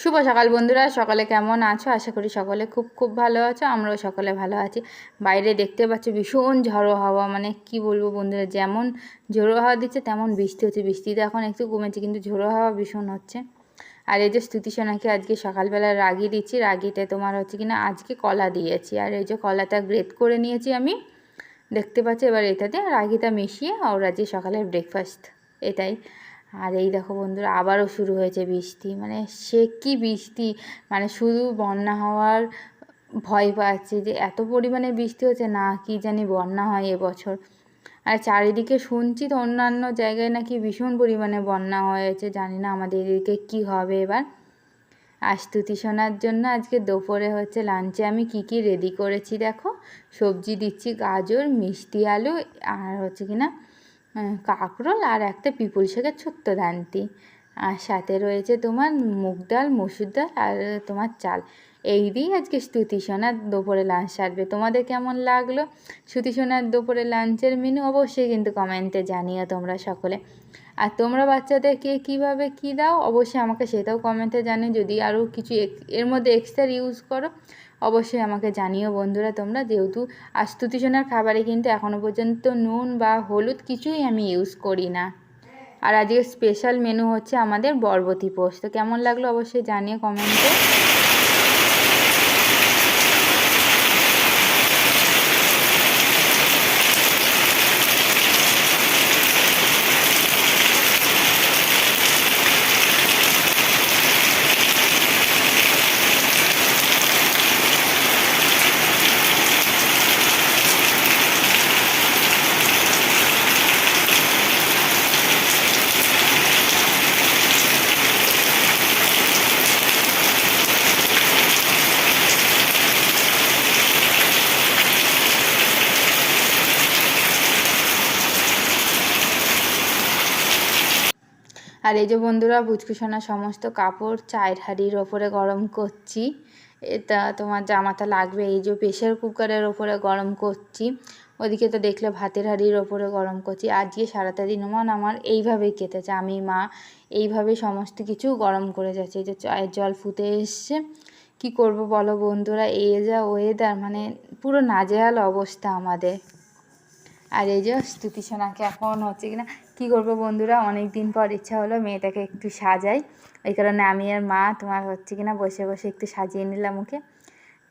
শুভ সকাল বন্ধুরা, সকালে কেমন আছো? আশা করি সকলে খুব খুব ভালো আছো, আমরাও সকলে ভালো আছি। বাইরে দেখতে পাচ্ছ ভীষণ ঝড়ো হাওয়া মানে কি বলব বন্ধুরা, যেমন ঝোড়ো হাওয়া দিচ্ছে, তেমন বৃষ্টি হচ্ছে। বৃষ্টিতে এখন একটু কমেছে, কিন্তু ঝোড়ো হাওয়া ভীষণ হচ্ছে। আর এই যে স্তুতি সোনাকে আজকে সকালবেলা রাগি দিচ্ছি, রাগিতে তোমার হচ্ছে কিনা আজকে কলা দিয়েছি। আর এই যে কলাটা গ্রেট করে নিয়েছি আমি, দেখতে পাচ্ছি এবার এটাতে রাগিটা মিশিয়ে, ওর আজকে সকালের ব্রেকফাস্ট এটাই। আর এই দেখো বন্ধুরা, আবারও শুরু হয়েছে বৃষ্টি। মানে সে কি বৃষ্টি? মানে শুধু বন্যা হওয়ার ভয় পাচ্ছি যে এত পরিমাণে বৃষ্টি হচ্ছে, না কি জানি বন্যা হয় এবছর। আর চারিদিকে শুনছি তো অন্যান্য জায়গায় নাকি ভীষণ পরিমাণে বন্যা হয়েছে, জানি না আমাদের এদিকে কি হবে এবার। আর স্তুতি শোনার জন্য আজকে দুপুরে হচ্ছে লাঞ্চে আমি কি কি রেডি করেছি দেখো। সবজি দিচ্ছি গাজর, মিষ্টি আলু আর হচ্ছে কিনা কাঁকরোল আর একটা পিপুল শাকের ছোট্ট দান্তি। আর সাথে রয়েছে তোমার মুগ ডাল, মসুর ডাল আর তোমার চাল। এই দিয়েই আজকে স্তুতি সোনার দুপুরে লাঞ্চ সারবে তোমাদের কেমন লাগল শ্রুতি সোনার দুপুরে লাঞ্চের মেনু অবশ্যই কিন্তু কমেন্টে জানিও তোমরা সকলে। আর তোমরা বাচ্চাদেরকে কীভাবে কী দাও? অবশ্যই আমাকে সেটাও কমেন্টে জানিও। যদি আরও কিছু এর মধ্যে এক্সট্রা ইউজ করো অবশ্যই আমাকে জানিও বন্ধুরা তোমরা। যেহেতু আস্তুতি সোনার খাবারে কিন্তু এখনও পর্যন্ত নুন বা হলুদ কিছুই আমি ইউজ করি না। আর আজকে স্পেশাল মেনু হচ্ছে আমাদের বরবতি পোস্ত। কেমন লাগল অবশ্যই জানিয়ে কমেন্টে আর এই যে বন্ধুরা বুচকুসোনা সমস্ত কাপড় চায়ের হাঁড়ির ওপরে গরম করছি। এটা তোমার জামাটা লাগবে, এই যে প্রেশার কুকারের ওপরে গরম করছি। ওদিকে তো দেখলে ভাতের হাঁড়ির ওপরে গরম করছি। আজকে সারাটা দিন মান আমার এইভাবেই কেটেছে। আমি, মা এইভাবে সমস্ত কিছু গরম করে যাচ্ছে। এই যে চায়ের জল ফুটে এসছে। কি করব বলো বন্ধুরা? এই যা ওয়েদার মানে পুরো নাজেহাল অবস্থা আমাদের। আর এই যে স্তুতি সোনাকে এখন হচ্ছে কিনা কী করব বন্ধুরা? অনেক দিন পর ইচ্ছা হলো মেয়েটাকে একটু সাজাই। ওই কারণে আমি আর মা তোমার হচ্ছে কিনা বসে বসে একটু সাজিয়ে নিলাম ওকে।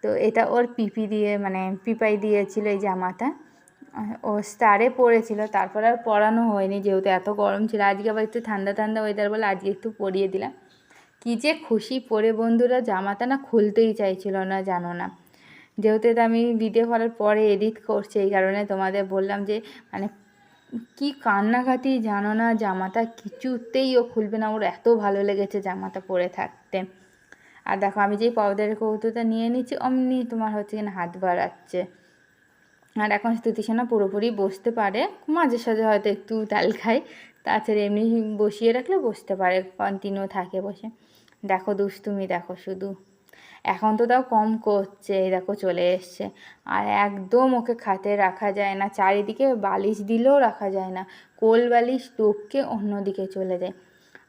তো এটা ওর পিপি দিয়ে মানে পিপাই দিয়েছিল এই জামাটা। ও স্টারে পরেছিল তারপর আর পরানো হয়নি যেহেতু এত গরম ছিল। আজকে আবার একটু ঠান্ডা ঠান্ডা ওয়েদার বলে আজকে একটু পরিয়ে দিলাম। কী যে খুশি পরে বন্ধুরা, জামাটা না খুলতেই চাইছিল না, জানো না। যেহেতু এটা আমি ভিডিও করার পরে এডিট করছি, এই কারণে তোমাদের বললাম যে মানে কি কান্নাকাটি জানো না, জামাটা কিছুতেই ও খুলবে না। ওর এত ভালো লেগেছে জামাটা পরে থাকতে। আর দেখো, আমি যেই পাউডারের কৌটোটা নিয়ে নিচ্ছি, অমনি তোমার হচ্ছে কিনা হাত বাড়াচ্ছে। আর এখন স্থিতিসেনা পুরোপুরি বসতে পারে। মাঝে সাঝে হয়তো একটু তাল খায়। তাছাড়া এমনি বসিয়ে রাখলে বসতে পারে কন্টিনিউ থাকে বসে। দেখো দুষ্টুমি, দেখো শুধু। এখন তো তাও কম করছে, এই দেখো চলে এসছে। আর একদম ওকে খাতে রাখা যায় না, চারিদিকে বালিশ দিলেও রাখা যায় না, কোল বালিশ টোপকে অন্যদিকে চলে যায়।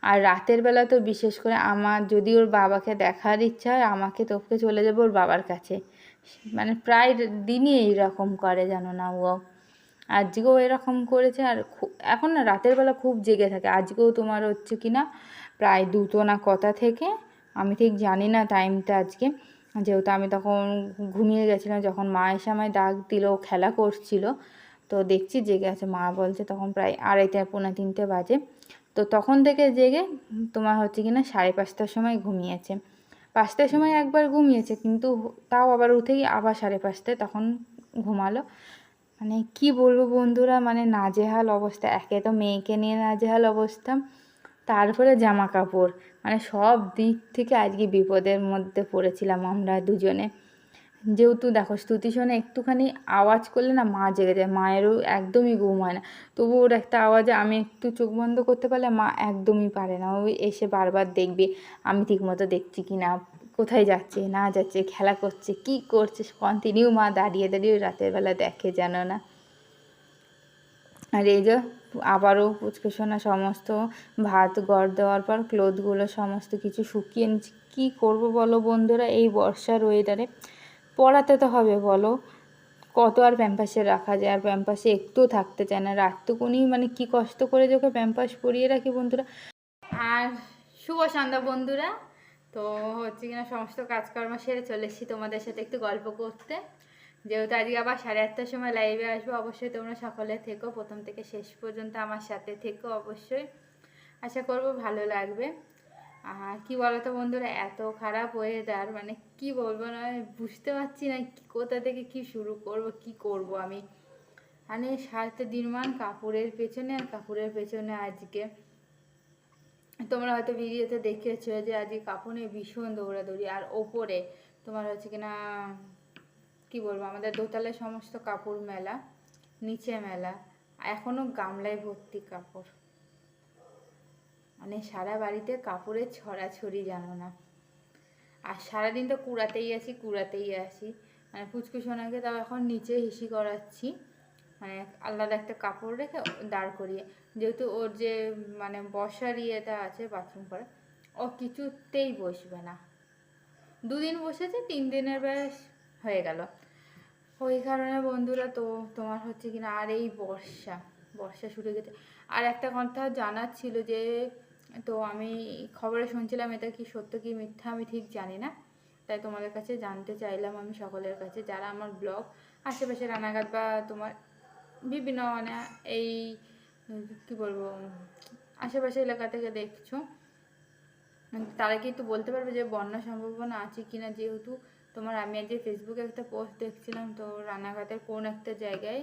আর রাতের বেলা তো বিশেষ করে আমার, যদি ওর বাবাকে দেখার ইচ্ছা হয়, আমাকে তোপকে চলে যাব ওর বাবার কাছে। মানে প্রায় দিনই এইরকম করে জানো না ও। আজকেও এরকম করেছে, আর এখন না রাতের বেলা খুব জেগে থাকে। আজকেও তোমার হচ্ছে কি না, প্রায় দুটো না কথা থেকে আমি ঠিক জানি না টাইমটা আজকে। যেহেতু আমি তখন ঘুমিয়ে গেছিলাম, যখন মা এসে আমায় ডাক দিল খেলা করছিল, তো দেখছি জেগে আছে। মা বলছে তখন প্রায় আড়াইটা, পৌনে তিনটে বাজে। তো তখন থেকে জেগে তোমার হচ্ছে কি না, সাড়ে পাঁচটার সময় ঘুমিয়েছে। পাঁচটার সময় একবার ঘুমিয়েছে, কিন্তু তাও আবার উঠেই আবার সাড়ে পাঁচটায় তখন ঘুমালো। মানে কি বলব বন্ধুরা মানে নাজেহাল অবস্থা। একে তো মেয়েকে নিয়ে নাজেহাল অবস্থা, তারপরে জামা কাপড় মানে সব দিক থেকে আজকে বিপদের মধ্যে পড়েছিলাম আমরা দুজনে। যেহেতু দেখো স্তুতি শোনে একটুখানি আওয়াজ করলে না মা জেগে যায়, মায়েরও একদমই ঘুম হয় না। তবু ওর একটা আওয়াজে আমি একটু চোখ বন্ধ করতে পারলে মা একদমই পারে না। ওই এসে বারবার দেখবে, আমি ঠিকমতো দেখছি কি না? কোথায় যাচ্ছে? না যাচ্ছে? খেলা করছে? কি করছে? কন্টিনিউ মা দাঁড়িয়ে দাঁড়িয়ে রাতের বেলা দেখে জানো না। আর এই যে আবারও পুচকুসোনা সমস্ত ভাত, গড় দেওয়ার পর ক্লোথগুলো সমস্ত কিছু শুকিয়ে নিচ্ছি। কী করব বলো বন্ধুরা? এই বর্ষার ওয়েদারে পড়াতে তো হবে বলো। কত আর প্যাম্পাসে রাখা যায়? আর প্যাম্পাসে একটুও থাকতে চায় না। রাতটুকুনি মানে কি কষ্ট করে যে ওকে প্যাম্পাস পরিয়ে রাখি বন্ধুরা? আর শুভ সন্ধ্যা বন্ধুরা। তো হচ্ছে কিনা সমস্ত কাজকর্ম সেরে চলে এসেছি তোমাদের সাথে একটু গল্প করতে। যেহেতু আজকে আবার সাড়ে আটটার সময় লাইভে আসব, অবশ্যই তোমরা সকলে থেকো। প্রথম থেকে শেষ পর্যন্ত আমার সাথে থেকো অবশ্যই। আশা করব ভালো লাগবে। আর কি বলতো বন্ধুরা, এত খারাপ ওয়েদার মানে কি বলব না বুঝতে পারছি না কোথা থেকে কি শুরু করব, কি করব আমি। মানে সারাতে দিনমান কাপড়ের পেছনে আর কাপড়ের পেছনে আজকে। তোমরা হয়তো ভিডিওতে দেখেছ যে আজকে কাপড় ভীষণ দৌড়াদৌড়ি, আর ওপরে তোমার হচ্ছে কিনা কি বলব, আমাদের দোতলায় সমস্ত কাপড় মেলা, নিচে মেলা, এখনও গামলায় ভর্তি কাপড়। মানে সারা বাড়িতে কাপড়ের ছড়াছড়ি জানো না। আর সারাদিন তো কুড়াতেই আছি, কুড়াতেই আসি মানে পুচকু সোনাকে তাও এখন নিচে হিসি করাচ্ছি। মানে আলাদা একটা কাপড় রেখে দাঁড় করিয়ে, যেহেতু ওর যে মানে বসার ইয়েটা আছে বাথরুম করে, ও কিছুতেই বসবে না। দুদিন বসেছে, তিন দিনের ব্যাস হয়ে গেল। ওই কারণে বন্ধুরা তো তোমার হচ্ছে কিনা আর এই বর্ষা বর্ষা শুরু গেছে। আর একটা কথা জানার ছিল যে, তো আমি খবরে শুনছিলাম এটা কি সত্য কি মিথ্যা আমি ঠিক জানি না। তাই তোমাদের কাছে জানতে চাইলাম আমি সকলের কাছে, যারা আমার ব্লগ, আশেপাশে রানাঘাট বা তোমার বিভিন্ন মানে এই, কি বলব, আশেপাশে এলাকা থেকে দেখছ, তারা কি একটু বলতে পারবে যে বন্যা সম্ভাবনা আছে কিনা যেহেতু তোমার আমি আজকে ফেসবুকে একটা পোস্ট দেখছিলাম, তো রানাঘাটের কোন একটা জায়গায়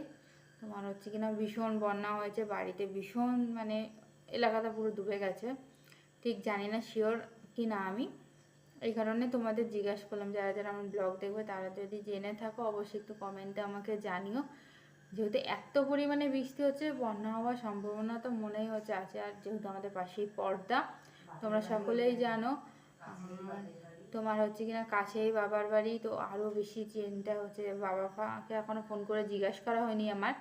তোমার হচ্ছে কিনা ভীষণ বন্যা হয়েছে, বাড়িতে ভীষণ মানে এলাকাটা পুরো ডুবে গেছে। ঠিক জানি না শিওর কি না আমি। এই কারণে তোমাদের জিজ্ঞাসা করলাম, যারা যারা আমার ব্লগ দেখবে তারা যদি জেনে থাকো, অবশ্যই একটু কমেন্টে আমাকে জানিও। যেহেতু এত পরিমাণে বৃষ্টি হচ্ছে, বন্যা হওয়ার সম্ভাবনা তো মনেই হচ্ছে আছে, আর যেহেতু আমাদের পাশেই পর্দা, তোমরা সকলেই জানো। তোমার হচ্ছে কিনা কাছেই বাবার বাড়ি, তো আরও বেশি চিন্তা হচ্ছে বাবা মাকে এখনও ফোন করে জিজ্ঞাসা করা হয়নি আমার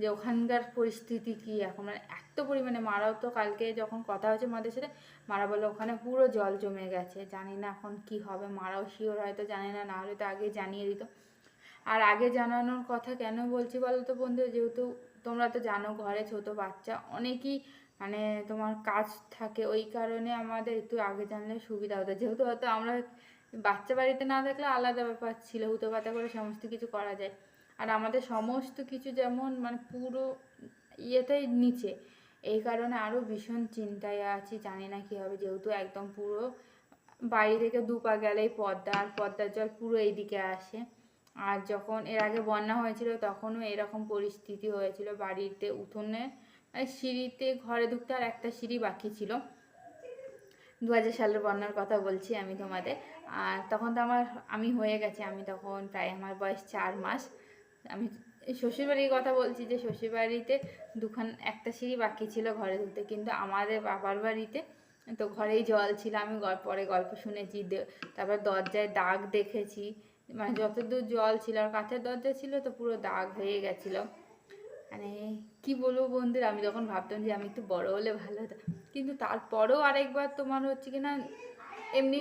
যে ওখানকার পরিস্থিতি কি? এখন মানে এত পরিমাণে মারাও তো কালকে যখন কথা হচ্ছে মাদের সাথে, মারা বলে ওখানে পুরো জল জমে গেছে। জানি না এখন কি হবে, মারাও শিওর হয়তো, জানে না না হলে তো আগে জানিয়ে দিত। আর আগে জানানোর কথা কেন বলছি বলো তো বন্ধু? যেহেতু তোমরা তো জানো ঘরে ছোট বাচ্চা, অনেকই মানে তোমার কাজ থাকে ওই কারণে আমাদের একটু আগে জানলে সুবিধা হতো। যেহেতু হয়তো আমরা বাচ্চা বাড়িতে না থাকলে আলাদা ব্যাপার ছিল, হুতো পাতা করে সমস্ত কিছু করা যায়। আর আমাদের সমস্ত কিছু যেমন মানে পুরো ইয়েটাই নিচে। এই কারণে আরও ভীষণ চিন্তায় আছি, জানি না কী হবে। যেহেতু একদম পুরো বাড়ি থেকে দু পা গেলেই পদ্মা, আর পদ্মার জল পুরো এইদিকে আসে। আর যখন এর আগে বন্যা হয়েছিল, তখনও এরকম পরিস্থিতি হয়েছিল বাড়িতে উঠোনে। সিঁড়িতে ঘরে ঢুকতে আর একটা সিঁড়ি বাকি ছিল। দু হাজার সালের বন্যার কথা বলছি আমি তোমাদের। আর তখন তো আমার, আমি হয়ে গেছে, আমি তখন প্রায় আমার বয়স চার মাস। আমি শ্বশুরবাড়ির কথা বলছি যে শ্বশুরবাড়িতে দুখান, একটা সিঁড়ি বাকি ছিল ঘরে ঢুকতে। কিন্তু আমাদের বাবার বাড়িতে তো ঘরেই জল ছিল। আমি পরে গল্প শুনেছি তারপর দরজায় দাগ দেখেছি। মানে যতদূর জল ছিল আর কাঠের দরজা ছিল তো পুরো দাগ হয়ে গেছিল। মানে কি বলব বন্ধুরা, আমি যখন ভাবতাম যে আমি একটু বড় হলে ভালো হতো। কিন্তু তারপরেও আরেকবার তোমার হচ্ছে কি না, এমনি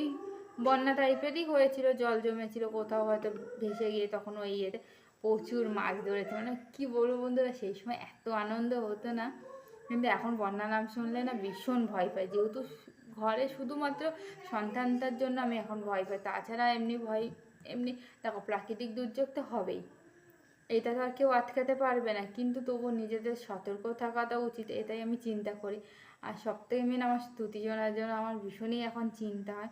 বন্যা টাইপেরই হয়েছিল, জল জমেছিল, কোথাও হয়তো ভেসে গিয়ে তখন ওই ইয়েতে প্রচুর মাছ ধরেছে। মানে কি বলব বন্ধুরা, সেই সময় এত আনন্দ হতো না। কিন্তু এখন বন্যা নাম শুনলে না ভীষণ ভয় পাই। যেহেতু ঘরে শুধুমাত্র সন্তানটার জন্য আমি এখন ভয় পাই। তাছাড়া এমনি ভয়, এমনি দেখো প্রাকৃতিক দুর্যোগ তো হবেই। এটা তো আর কেউ আটকাতে পারবে না। কিন্তু তবু নিজেদের সতর্ক থাকাটা উচিত, এটাই আমি চিন্তা করি। আর সব থেকে মেন আমার স্তুতিজনার জন্য আমার ভীষণই এখন চিন্তা হয়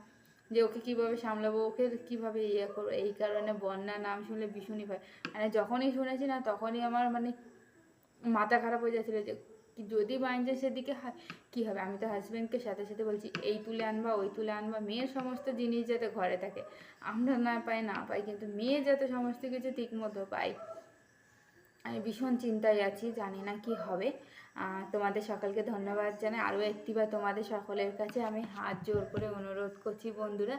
যে ওকে কীভাবে সামলাবো, ওকে কীভাবে ইয়ে করব, এই কারণে বন্যা নাম শুনলে ভীষণই ভয়। মানে যখনই শুনেছি না, তখনই আমার মানে মাথা খারাপ হয়ে যাচ্ছিল যে যদি বাইঞ্জে সেদিকে কী হবে? আমি তো হাজব্যান্ডকে সাথে সাথে বলছি, এই তুলে আনবা, ওই তুলে আনবা। মেয়ের সমস্ত জিনিস যাতে ঘরে থাকে। আমরা না পাই না পাই, কিন্তু মেয়ে যাতে সমস্ত কিছু ঠিক মতো পায় আমি ভীষণ চিন্তায় আছি, জানি না কি হবে। তোমাদের সকলকে ধন্যবাদ জানাই। আরও একটিবার তোমাদের সকলের কাছে আমি হাত জোর করে অনুরোধ করছি বন্ধুরা,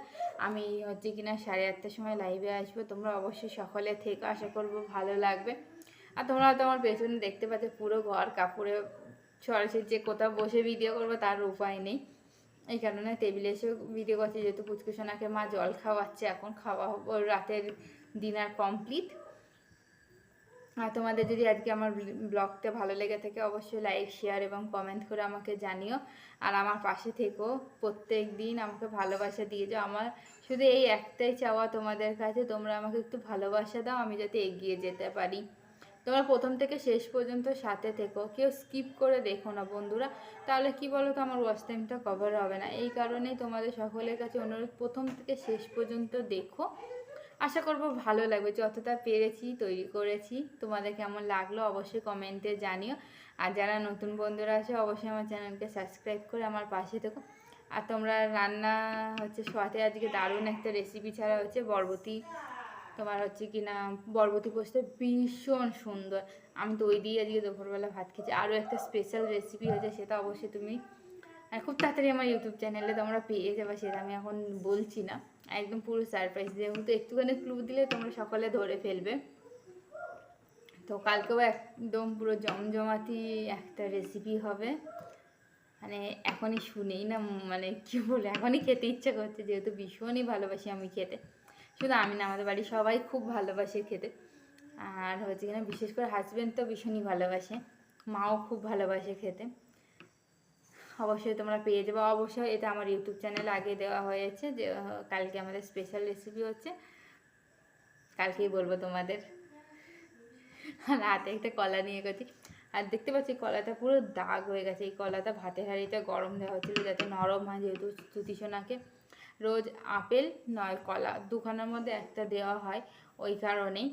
আমি হচ্ছে কিনা সাড়ে আটটার সময় লাইভে আসব। তোমরা অবশ্যই সকলে থেকে, আশা করব ভালো লাগবে। আর তোমরা হয়তো আমার পেছনে দেখতে পাচ্ছ, পুরো ঘর কাপড়ে সরাসরি যে কোথাও বসে ভিডিও করব তার উপায় নেই। এই কারণে টেবিলে এসে ভিডিও করছি, যেহেতু পুচকুসোনাকে মা জল খাওয়াচ্ছে, এখন খাওয়া রাতের ডিনার কমপ্লিট আর তোমাদের যদি আজকে আমার ব্লগটা ভালো লেগে থাকে, অবশ্যই লাইক শেয়ার এবং কমেন্ট করে আমাকে জানিও। আর আমার পাশে থেকো। প্রত্যেক দিন আমাকে ভালোবাসা দিয়ে যাও। আমার শুধু এই একটাই চাওয়া তোমাদের কাছে। তোমরা আমাকে একটু ভালোবাসা দাও, আমি যাতে এগিয়ে যেতে পারি। তোমরা প্রথম থেকে শেষ পর্যন্ত সাথে থেকো। কেউ স্কিপ করে দেখো না বন্ধুরা। তাহলে কি বলো তো আমার ওয়াচ টাইমটা কভার হবে না। এই কারণেই তোমাদের সকলের কাছে অনুরোধ, প্রথম থেকে শেষ পর্যন্ত দেখো। আশা করব ভালো লাগবে। যতটা পেরেছি তৈরি করেছি। তোমাদের কেমন লাগল অবশ্যই কমেন্টে জানিও। আর যারা নতুন বন্ধুরা আছে, অবশ্যই আমার চ্যানেলকে সাবস্ক্রাইব করে আমার পাশে থেকো। আর তোমরা রান্না হচ্ছে সোয়াতে আজকে দারুণ একটা রেসিপি ছাড়া হচ্ছে বরবটি। তোমার হচ্ছে কি না বরবটি পোস্ত ভীষণ সুন্দর। আমি তো ওই দিয়ে আজকে দুপুরবেলা ভাত খেয়েছি। আরও একটা স্পেশাল রেসিপি হয়েছে, সেটা অবশ্যই তুমি আর খুব তাড়াতাড়ি আমার ইউটিউব চ্যানেলে তোমরা পেয়ে যাবে, সেটা আমি এখন বলছি না। একদম পুরো সারপ্রাইজ যেহেতু একটুখানি ক্লু দিলে তোমরা সকলে ধরে ফেলবে। তো কালকেও একদম পুরো জমজমাতি একটা রেসিপি হবে। মানে এখনই শুনেই না মানে কী বলে, এখনই খেতে ইচ্ছা করছে। যেহেতু ভীষণই ভালোবাসি আমি খেতে। শুধু আমি না, আমাদের বাড়ির সবাই খুব ভালোবাসে খেতে। আর হচ্ছে কিনা বিশেষ করে হাজব্যান্ড তো ভীষণই ভালোবাসে। মাও খুব ভালোবাসে খেতে। অবশ্যই তোমরা পেয়ে যাবে। অবশ্যই এটা আমার ইউটিউব চ্যানেলে আগে দেওয়া হয়েছে যে কালকে আমাদের স্পেশাল রেসিপি হচ্ছে। কালকেই বলব তোমাদের। আর হাতে একটা কলা নিয়ে গেছি। আর দেখতে পাচ্ছি কলাটা পুরো দাগ হয়ে গেছে। এই কলাটা ভাতের হাঁড়িতে গরম দেওয়া হচ্ছিল যাতে নরম হয় যেহেতু তুতিসোনাকে রোজ আপেল নয়, কলা দুখানার মধ্যে একটা দেওয়া হয় ওই কারণেই।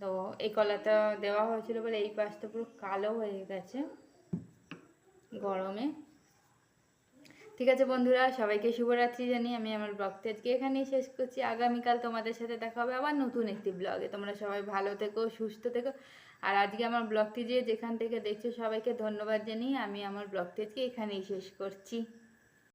তো এই কলাটা দেওয়া হয়েছিল বলে এই পাশটা পুরো কালো হয়ে গেছে গরমে। ঠিক আছে বন্ধুরা, সবাইকে শুভরাত্রি জানিয়ে আমি আমার ব্লগটি আজকে এখানেই শেষ করছি। আগামীকাল তোমাদের সাথে দেখা হবে আবার নতুন একটি ব্লগে তোমরা সবাই ভালো থেকো, সুস্থ থেকো। আর আজকে আমার ব্লগটি যে যেখান থেকে দেখছ সবাইকে ধন্যবাদ জানিয়ে আমি আমার ব্লগটি আজকে এখানেই শেষ করছি।